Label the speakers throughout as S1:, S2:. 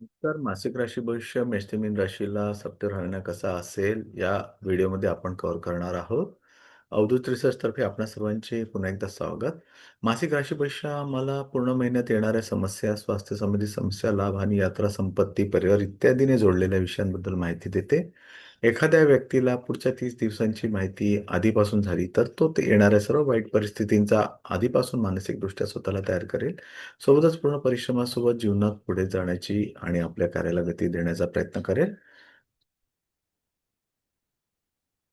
S1: तर मासिक राशी भविष्य मेष राशीला सप्टेंबर महिना कसा असेल या व्हिडिओमध्ये आपण कव्हर करणार आहोत. अवधूत रिसर्च तर्फे आपणा सर्वांचे पुन्हा एकदा स्वागत. मासिक राशी भविष्य आम्हाला पूर्ण महिन्यात येणाऱ्या समस्या स्वास्थ्य संबंधित समस्या लाभ आणि यात्रा संपत्ती परिवार इत्यादीने जोडलेल्या विषयांबद्दल माहिती देते. एखाद्या व्यक्तीला पुढच्या तीस दिवसांची माहिती आधीपासून झाली तर तो ते येणाऱ्या सर्व वाईट परिस्थितींचा आधीपासून मानसिकदृष्ट्या स्वतःला तयार करेल. सोबतच पूर्ण परिश्रमासोबत जीवनात पुढे जाण्याची आणि आपल्या कार्याला गती देण्याचा प्रयत्न करेल.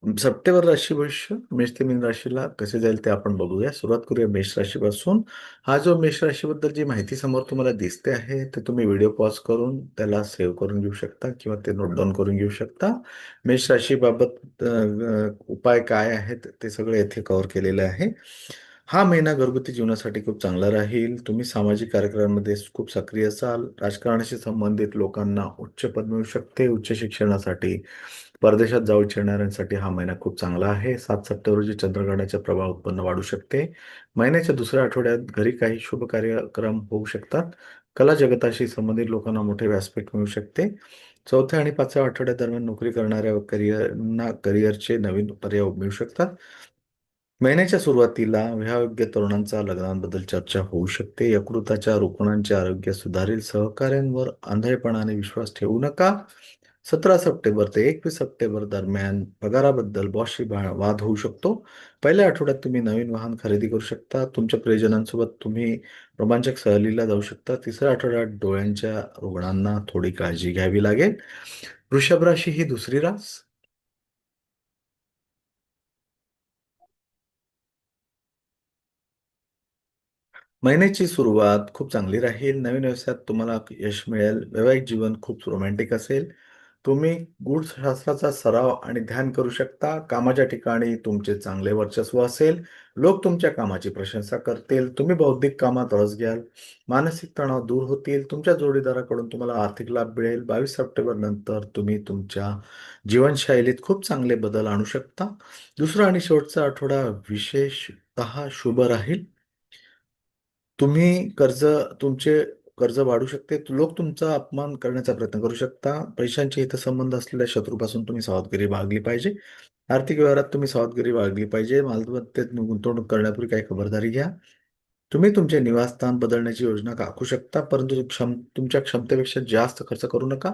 S1: सप्टेंबर राशी भविष्य मेष ते मीन राशीला कसे जाईल ते आपण बघूया. सुरुवात करूया मेष राशीपासून. हा जो मेष राशीबद्दल जी माहिती समोर तुम्हाला दिसते आहे ते तुम्ही व्हिडिओ पॉज करून त्याला सेव्ह करून घेऊ शकता किंवा ते नोट डाऊन करून घेऊ शकता. मेष राशीबाबत उपाय काय आहेत ते सगळे येथे कव्हर केलेले आहे. हा महिना घरगुती जीवनासाठी खूप चांगला राहील. तुम्ही सामाजिक कार्यक्रमांमध्ये खूप सक्रिय असाल. राजकारणाशी संबंधित लोकांना उच्च पद मिळू शकते. उच्च शिक्षणासाठी परदेशात जाऊ इच्छिणाऱ्यांसाठी हा महिना खूप चांगला आहे. सात सप्टेंबर रोजी चंद्रग्रहणाचे प्रभाव उत्पन्न वाढू शकते. महिन्याच्या दुसऱ्या आठवड्यात घरी काही शुभ कार्यक्रम होऊ शकतात. कला जगताशी संबंधित लोकांना मोठे व्यासपीठ मिळू शकते. चौथ्या आणि पाचव्या आठवड्या दरम्यान नोकरी करणाऱ्या करिअरना करिअरचे नवीन पर्याय मिळू शकतात. महिन्याच्या सुरुवातीला विवाहयोग्य तरुणांचा लग्नांबद्दल चर्चा होऊ शकते. यकृताच्या रुग्णांचे आरोग्य सुधारेल. सहकाऱ्यांवर आंधळेपणाने विश्वास ठेवू नका. सतरा सप्टेंबर ते एकवीस सप्टेंबर दरम्यान पगाराबद्दल बॉसशी वाद होऊ शकतो. पहिल्या आठवड्यात तुम्ही नवीन वाहन खरेदी करू शकता. तुमच्या प्रियजनांसोबत तुम्ही रोमांचक सहलीला जाऊ शकता. तिसऱ्या आठवड्यात डोळ्यांच्या रुग्णांना थोडी काळजी घ्यावी लागेल. वृषभ राशी ही दुसरी रास. महिन्याची सुरुवात खूप चांगली राहील. नवीन व्यवसायात तुम्हाला यश मिळेल. वैवाहिक जीवन खूप रोमॅन्टिक असेल. तुम्ही गूढशास्त्राचा सराव आणि ध्यान करू शकता. कामाच्या ठिकाणी तुमचे चांगले वर्चस्व असेल. लोक तुमच्या कामाची प्रशंसा करतील. तुम्ही बौद्धिक कामात रस घ्याल. मानसिक तणाव दूर होतील. तुमच्या जोडीदाराकडून तुम्हाला आर्थिक लाभ मिळेल. बावीस सप्टेंबर नंतर तुम्ही तुमच्या जीवनशैलीत खूप चांगले बदल आणू शकता. दुसरा आणि शेवटचा आठवडा विशेषतः शुभ राहील. तुम्ही कर्ज तुमचे कर्ज वाढू शकते. लोक तुमचा अपमान करण्याचा प्रयत्न करू शकता. पैशांचे हितसंबंध असलेल्या शत्रूपासून तुम्ही सावधगिरी बाळगली पाहिजे. आर्थिक व्यवहारात तुम्ही सावधगिरी बाळगली पाहिजे. मालमत्तेत गुंतवणूक करण्यापूर्वी काही खबरदारी घ्या. तुम्ही तुमचे निवासस्थान बदलण्याची योजना आखू शकता परंतु क्षम तुमच्या क्षमतेपेक्षा जास्त खर्च करू नका.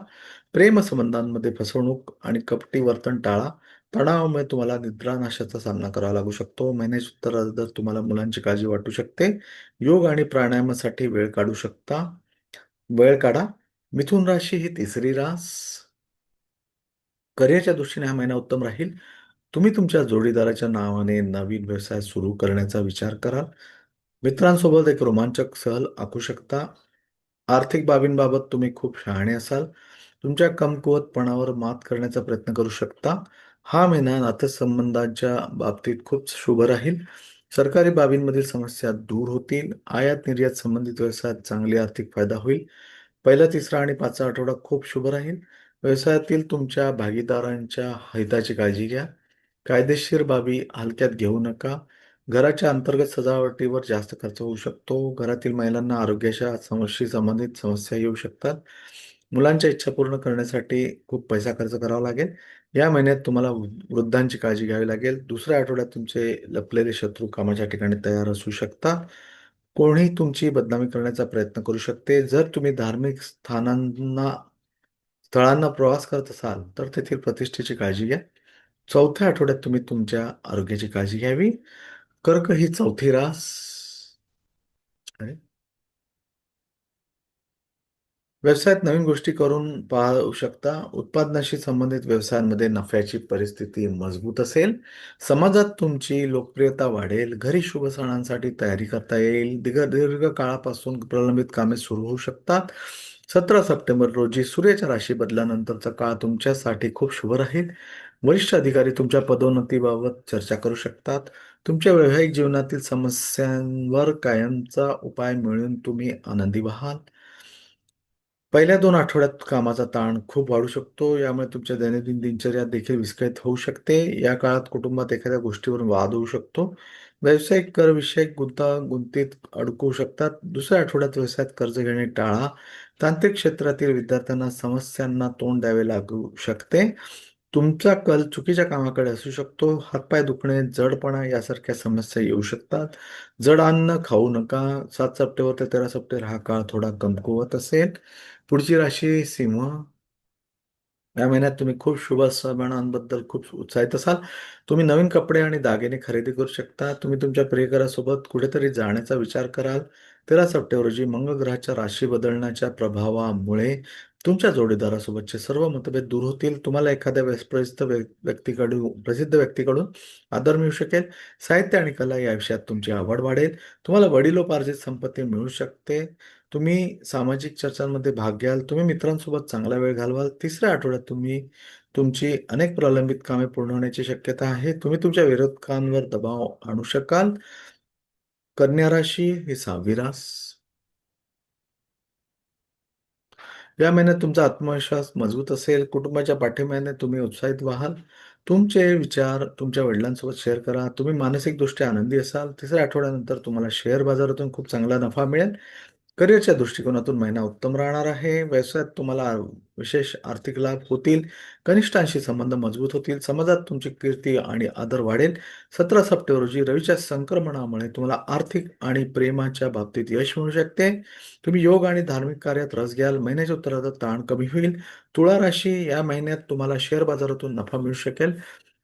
S1: प्रेमसंबंधांमध्ये फसवणूक आणि कपटी वर्तन टाळा. तणावामुळे तुम्हाला निद्रानाशाचा सामना करावा लागू शकतो. महिन्याच्या उत्तरार्धात तुम्हाला मुलांची काळजी वाटू शकते योग आणि प्राणायामासाठी वेळ काढू शकता. वेळ काढा. मिथुन राशी ही तिसरी रास. करिअरच्या दृष्टीने हा महिना उत्तम राहील. तुम्ही तुमच्या जोडीदाराच्या नावाने नवीन व्यवसाय सुरू करण्याचा विचार कराल. मित्रांसोबत एक रोमांचक सहल आखू शकता. आर्थिक बाबींबाबत तुम्ही खूप शहाणे असाल. तुमच्या कमकुवतपणावर मात करण्याचा प्रयत्न करू शकता. हा महिना नातेसंबंधांच्या बाबतीत खूप शुभ राहील. सरकारी बाबींमधील समस्या दूर होतील. आयात निर्यात संबंधित व्यवसायात चांगली आर्थिक फायदा होईल. पहिला तिसरा आणि पाचवा आठवडा खूप शुभ राहील. व्यवसायातील तुमच्या भागीदारांच्या हिताची काळजी घ्या. कायदेशीर बाबी हलक्यात घेऊ नका. घराच्या अंतर्गत सजावटीवर जास्त खर्च होऊ शकतो. घरातील महिलांना आरोग्याच्या समस्येशी संबंधित समस्या येऊ शकतात. मुलांच्या इच्छा पूर्ण करण्यासाठी खूप पैसा खर्च करावा लागेल. या महिन्यात तुम्हाला वृद्धांची काळजी घ्यावी लागेल. दुसऱ्या आठवड्यात तुमचे लपलेले शत्रू कामाच्या ठिकाणी तयार असू शकतात. कोणी तुमची बदनामी करण्याचा प्रयत्न करू शकते. जर तुम्ही धार्मिक स्थानांना स्थळांना प्रवास करत असाल तर तेथील प्रतिष्ठेची काळजी घ्या. चौथ्या आठवड्यात तुम्ही तुमच्या आरोग्याची काळजी घ्यावी. कर्क ही चौथी रास. अरे व्यवसायात नवीन गोष्टी करून पाहू शकता. उत्पादनाशी संबंधित व्यवसायांमध्ये नफ्याची परिस्थिती मजबूत असेल. समाजात तुमची लोकप्रियता वाढेल. घरी शुभ सणांसाठी तयारी करता येईल. दीर्घ दीर्घ काळापासून प्रलंबित कामे सुरू होऊ शकतात. सतरा सप्टेंबर रोजी सूर्याच्या राशी बदलानंतरचा काळ तुमच्यासाठी खूप शुभ राहील. वरिष्ठ अधिकारी तुमच्या पदोन्नतीबाबत चर्चा करू शकतात. तुमच्या वैवाहिक जीवनातील समस्यांवर कायमचा उपाय मिळून तुम्ही आनंदी व्हाल. पहिल्या दोन आठवड्यात कामाचा ताण खूप वाढू शकतो. यामुळे तुमच्या दैनंदिन दिनचर्या देखील विस्कळीत होऊ शकते. या काळात कुटुंबात एखाद्या गोष्टीवरून वाद होऊ शकतो. व्यावसायिक कर विषयक गुंतागुंतीत अडकू शकतात. दुसऱ्या आठवड्यात व्यवसायात कर्ज घेणे टाळा. तांत्रिक क्षेत्रातील विद्यार्थ्यांना समस्यांना तोंड द्यावे लागू शकते. तुमचा कल चुकीच्या कामाकडे असू शकतो. हातपाय दुखणे जडपणा यासारख्या समस्या येऊ शकतात. जड अन्न खाऊ नका. सात सप्टेंबर ते तेरा सप्टेंबर हा काळ थोडा कमकुवत असेल. पुढची राशी सिंह या महिन्यात तुम्ही खूप शुभ सणांबद्दल खूप उत्साहित असाल तुम्ही नवीन कपडे आणि दागिने खरेदी करू शकता तुम्ही तुमच्या प्रियकरासोबत कुठेतरी जाण्याचा विचार कराल तेरा सप्टेंबर रोजी मंगळ ग्रहाच्या राशी बदलण्याच्या प्रभावामुळे तुमच्या जोडीदारासोबतचे सर्व मतभेद दूर होतील. तुम्हाला एखाद्या प्रसिद्ध व्य- व्यक्तीकडून प्रसिद्ध व्यक्तीकडून आदर मिळू शकेल. साहित्य आणि कला या विषयात तुमची आवड वाढेल. तुम्हाला वडिलोपार्जित संपत्ती मिळू शकते. तुम्ही सामाजिक चर्चांमध्ये भाग घ्याल. तुम्ही मित्रांसोबत चांगला वेळ घालवाल. तिसऱ्या आठवड्यात तुम्ही तुमची अनेक प्रलंबित कामे पूर्ण होण्याची शक्यता आहे. तुम्ही तुमच्या विरोधकांवर दबाव आणू शकाल. कन्या राशी ही सहावी रास. या महिन्यात तुमचा आत्मविश्वास मजबूत असेल. कुटुंबाच्या पाठिंब्याने तुम्ही उत्साहित व्हाल. तुमचे विचार तुमच्या वडिलांसोबत शेअर करा. तुम्ही मानसिकदृष्ट्या आनंदी असाल. तिसऱ्या आठवड्यानंतर तुम्हाला शेअर बाजारातून खूप चांगला नफा मिळेल. करिअरच्या दृष्टिकोनातून महिना उत्तम राहणार आहे. व्यवसायात तुम्हाला विशेष आर्थिक लाभ होतील. कनिष्ठांशी संबंध मजबूत होतील. समाजात तुमची कीर्ती आणि आदर वाढेल. सतरा सप्टेंबर रोजी रवीच्या संक्रमणामुळे तुम्हाला आर्थिक आणि प्रेमाच्या बाबतीत यश मिळू शकते. तुम्ही योग आणि धार्मिक कार्यात रस घ्याल. महिन्याच्या उत्तराचा ताण कमी होईल. तुळा राशी या महिन्यात तुम्हाला शेअर बाजारातून नफा मिळू शकेल.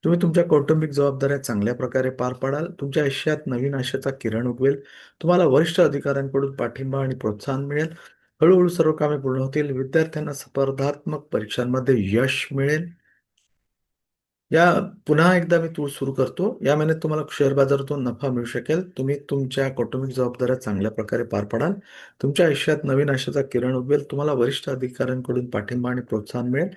S1: तुम्ही तुमच्या कौटुंबिक जबाबदाऱ्या चांगल्या प्रकारे पार पाडाल तुमच्या आयुष्यात नवीन आशेचा किरण उगवेल तुम्हाला वरिष्ठ अधिकाऱ्यांकडून पाठिंबा आणि प्रोत्साहन मिळेल. हळूहळू सर्व कामे पूर्ण होतील विद्यार्थ्यांना स्पर्धात्मक परीक्षांमध्ये यश मिळेल. या पुन्हा एकदा मी तूळ सुरू करतो. या महिन्यात तुम्हाला शेअर बाजारातून नफा मिळू शकेल. तुम्ही तुमच्या कौटुंबिक जबाबदाऱ्या चांगल्या प्रकारे पार पाडाल. तुमच्या आयुष्यात नवीन आशेचा किरण उगवेल. तुम्हाला वरिष्ठ अधिकाऱ्यांकडून पाठिंबा आणि प्रोत्साहन मिळेल.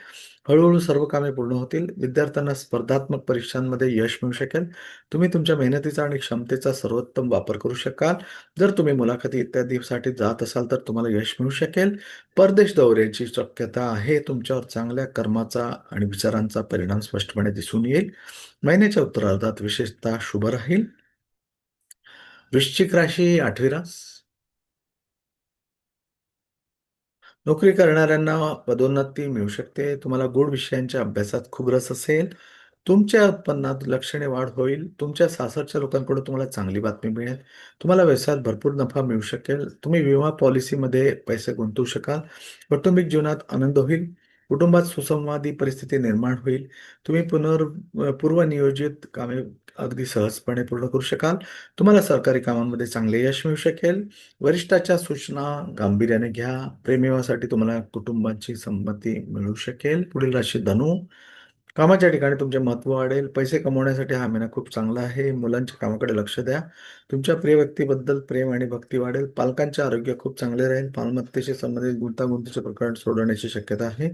S1: हळूहळू सर्व कामे पूर्ण होतील. विद्यार्थ्यांना स्पर्धात्मक परीक्षांमध्ये यश मिळू शकेल. तुम्ही तुमच्या मेहनतीचा आणि क्षमतेचा सर्वोत्तम वापर करू शकाल. जर तुम्ही मुलाखती इत्यादीसाठी जात असाल तर तुम्हाला यश मिळू शकेल. परदेश दौऱ्याची शक्यता आहे. तुमच्यावर चांगल्या कर्माचा आणि विचारांचा परिणाम स्पष्टपणे दिसून येईल. महिन्याच्या उत्तरार्धात विशेषतः शुभ राहील. वृश्चिक राशी आठवी रास. नोकरी करणाऱ्यांना पदोन्नती मिळू शकते. तुम्हाला गूढ विषयांच्या अभ्यासात खूप रस असेल. तुमच्या उत्पन्नात लक्षणे वाढ होईल. तुमच्या सासरच्या लोकांकडून तुम्हाला चांगली बातमी मिळेल. तुम्हाला व्यवसायात भरपूर नफा मिळू शकेल. तुम्ही विमा पॉलिसीमध्ये पैसे गुंतवू शकाल. कौटुंबिक जीवनात आनंद होईल. कुटुंबात सुसंवादी परिस्थिती निर्माण होईल. तुम्ही पुनर् पूर्वनियोजित कामे अगदी सहजपणे पूर्ण करू शकाल. तुम्हाला सरकारी कामांमध्ये चांगले यश मिळू शकेल. वरिष्ठाच्या सूचना गांभीर्याने घ्या. प्रेमेवासाठी तुम्हाला कुटुंबाची संमती मिळू शकेल. पुढील राशी धनु. कामाच्या ठिकाणी तुमचे महत्त्व वाढेल. पैसे कमवण्यासाठी हा महिना खूप चांगला आहे. मुलांच्या कामाकडे लक्ष द्या. तुमच्या प्रिय व्यक्तीबद्दल प्रेम आणि भक्ती वाढेल. पालकांचे आरोग्य खूप चांगले राहील. मालमत्तेशी संबंधित गुंतागुंतीचे प्रकरण सोडवण्याची शक्यता आहे.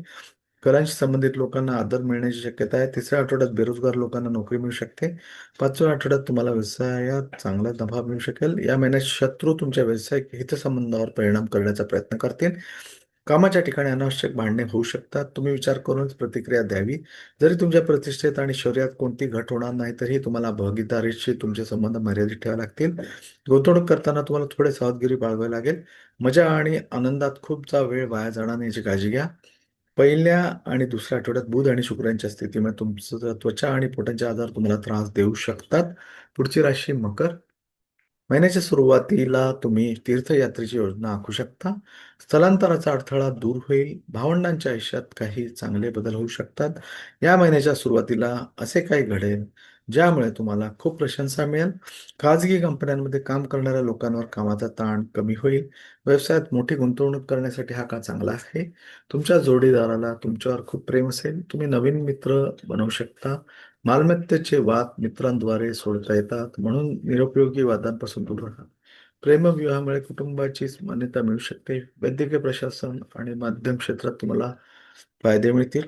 S1: कलांशी संबंधित लोकांना आदर मिळण्याची शक्यता आहे. तिसऱ्या आठवड्यात बेरोजगार लोकांना नोकरी मिळू शकते. पाचव्या आठवड्यात तुम्हाला व्यवसायात चांगला नफा मिळू शकेल. या महिन्यात शत्रू तुमच्या व्यावसायिक हितसंबंधावर परिणाम करण्याचा प्रयत्न करतील. कामाच्या ठिकाणी अनावश्यक भांडणे होऊ शकतात. तुम्ही विचार करूनच प्रतिक्रिया द्यावी. जरी तुमच्या प्रतिष्ठेत आणि शौर्यात कोणती घट होणार नाही तरी तुम्हाला भागीदारीशी तुमचे संबंध मर्यादित ठेवावे लागतील. गुंतवणूक करताना तुम्हाला थोडे सावधगिरी बाळगावी लागेल. मजा आणि आनंदात खूपचा वेळ वाया जाणार याची काळजी घ्या. पहिल्या आणि दुसऱ्या आठवड्यात बुध आणि शुक्रांच्या स्थितीमुळे तुमचं त्वचा आणि पोटांचे आजार तुम्हाला त्रास देऊ शकतात. पुढची राशी मकर. महिन्याच्या सुरुवातीला तुम्ही तीर्थयात्रेची योजना आखू शकता. स्थलांतराचा अडथळा दूर होईल. भावंडांच्या आयुष्यात काही चांगले बदल होऊ शकतात. या महिन्याच्या सुरुवातीला असे काही घडेल ज्यामुळे तुम्हाला खूप प्रशंसा मिळेल. खाजगी कंपन्यांमध्ये काम करणाऱ्या लोकांवर कामाचा ताण कमी होईल. व्यवसायात मोठी गुंतवणूक करण्यासाठी हा काळ चांगला आहे. तुमच्या जोडीदाराला तुमच्यावर खूप प्रेम असेल. तुम्ही नवीन मित्र बनवू शकता. मालमत्तेचे वाद मित्रांद्वारे सोडता येतात. म्हणून निरुपयोगी वादांपासून दूर राहा. प्रेमविवाहामुळे कुटुंबाची मान्यता मिळू शकते. वैद्यकीय प्रशासन आणि माध्यम क्षेत्रात तुम्हाला फायदे मिळतील.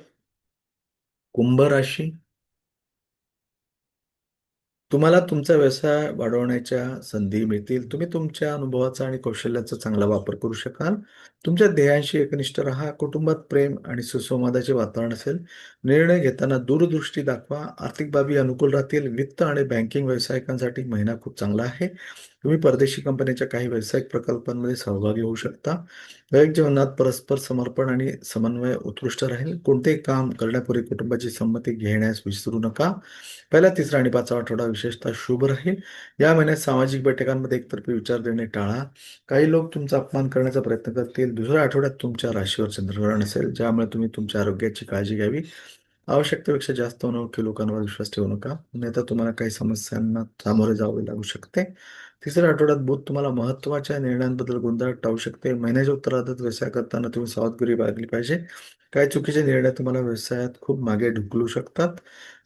S1: कुंभ राशी तुम्हाला तुमचा व्यवसाय वाढवण्याच्या संधी मिळतील. तुम्ही तुमच्या अनुभवाचा आणि कौशल्याचा चांगला वापर करू शकाल. तुमच्या ध्येयांशी एकनिष्ठ राहा. कुटुंबात प्रेम आणि सुसंवादाचे वातावरण असेल. निर्णय घेताना दूरदृष्टी दाखवा. आर्थिक बाबी अनुकूल राहतील. वित्त आणि बँकिंग व्यावसायिकांसाठी महिना खूप चांगला आहे. तुम्ही परदेशी कंपनीच्या काही व्यावसायिक प्रकल्पांमध्ये सहभागी होऊ शकता. वैयक्तिक जीवनात परस्पर समर्पण आणि समन्वय उत्कृष्ट राहील. कोणतेही काम करण्यापूर्वी कुटुंबाची संमती घेण्यास विसरू नका. पहिला तिसरा आणि पाचवा आठवडा विशेषतः शुभ राहील. या महिन्यात सामाजिक बैठकांमध्ये एकतर्फी विचार देणे टाळा. काही लोक तुमचा अपमान करण्याचा प्रयत्न करतील. दुसऱ्या आठवड्यात तुमच्या राशीवर चंद्रग्रहण असेल. ज्यामुळे तुम्ही तुमच्या आरोग्याची काळजी घ्यावी. आवश्यकतेपेक्षा जास्त अनोळखी लोकांवर विश्वास ठेवू नका. नाहीतर तुम्हाला काही समस्यांना सामोरे जावे लागू शकते. तिसऱ्या आठवड्यात बुध तुम्हाला महत्त्वाच्या निर्णयांबद्दल गोंधळ टाळू शकते. महिन्याच्या उत्तरार्धात व्यवसाय करताना तुम्ही सावधगिरी बाळगली पाहिजे. काही चुकीचे निर्णय तुम्हाला व्यवसायात खूप मागे ढुकलू शकतात.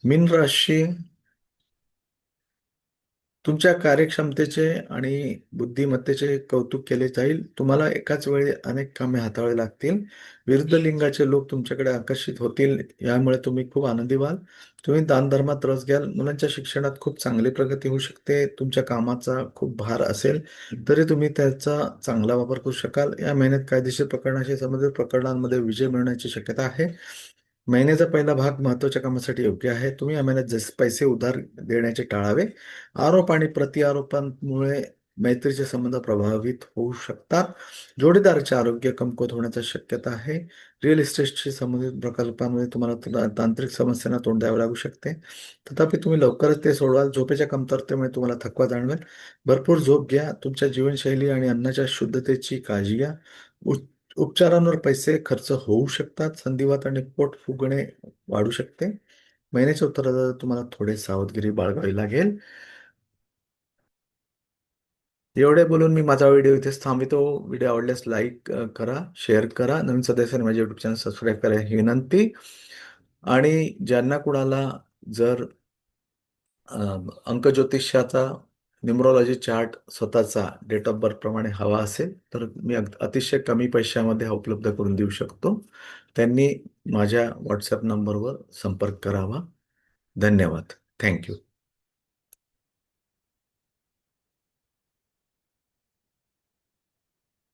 S1: मीन राशी तुमच्या कार्यक्षमतेचे आणि बुद्धिमत्तेचे कौतुक केले जाईल. तुम्हाला एकाच वेळी अनेक कामे हाताळावी लागतील. विरुद्ध लिंगाचे लोक तुमच्याकडे आकर्षित होतील यामुळे तुम्ही खूप आनंदी व्हाल. तुम्ही दानधर्मात रस घ्याल. मुलांच्या शिक्षणात खूप चांगली प्रगती होऊ शकते. तुमच्या कामाचा खूप भार असेल तरी तुम्ही त्याचा चांगला वापर करू शकाल. या महिन्यात कायदेशीर प्रकरणाशी संबंधित प्रकरणांमध्ये विजय मिळण्याची शक्यता आहे. महिन्याचा पहिला भाग महत्त्वाच्या कामासाठी योग्य आहे. तुम्ही या महिन्यात जसे पैसे उधार देण्याचे टाळावे. आरोप आणि प्रतिआरोपांमुळे मैत्रीचे संबंध प्रभावित होऊ शकतात. जोडीदाराचे आरोग्य कमकुवत होण्याची शक्यता आहे. रिअल इस्टेटशी संबंधित प्रकल्पांमध्ये तुम्हाला तांत्रिक समस्यांना तोंड द्यावे लागू शकते. तथापि तुम्ही लवकरच ते सोडवाल. झोपेच्या कमतरतेमुळे तुम्हाला थकवा जाणवेल. भरपूर झोप घ्या. तुमच्या जीवनशैली आणि अन्नाच्या शुद्धतेची काळजी घ्या. उ- उपचारांवर पैसे खर्च होऊ शकतात संधिवात आणि पोट फुगणे वाढू शकते. महिन्याच्या उत्तरार्धात तुम्हाला थोडे सावधगिरी बाळगावी लागेल. एवढे बोलून मी माझा व्हिडिओ इथेच थांबवितो. व्हिडिओ आवडल्यास लाईक करा शेअर करा. नवीन सदस्यांनी माझे युट्यूब चॅनल सबस्क्राईब करा ही विनंती. आणि ज्यांना कुणाला जर अंक अंकज्योतिषाचा न्युमरॉलॉजी चार्ट स्वतःचा डेट ऑफ बर्थ प्रमाणे हवा असेल तर मी अग- अतिशय कमी पैशामध्ये हा उपलब्ध करून देऊ शकतो. त्यांनी माझ्या व्हॉट्सॲप नंबरवर संपर्क करावा. धन्यवाद. थँक्यू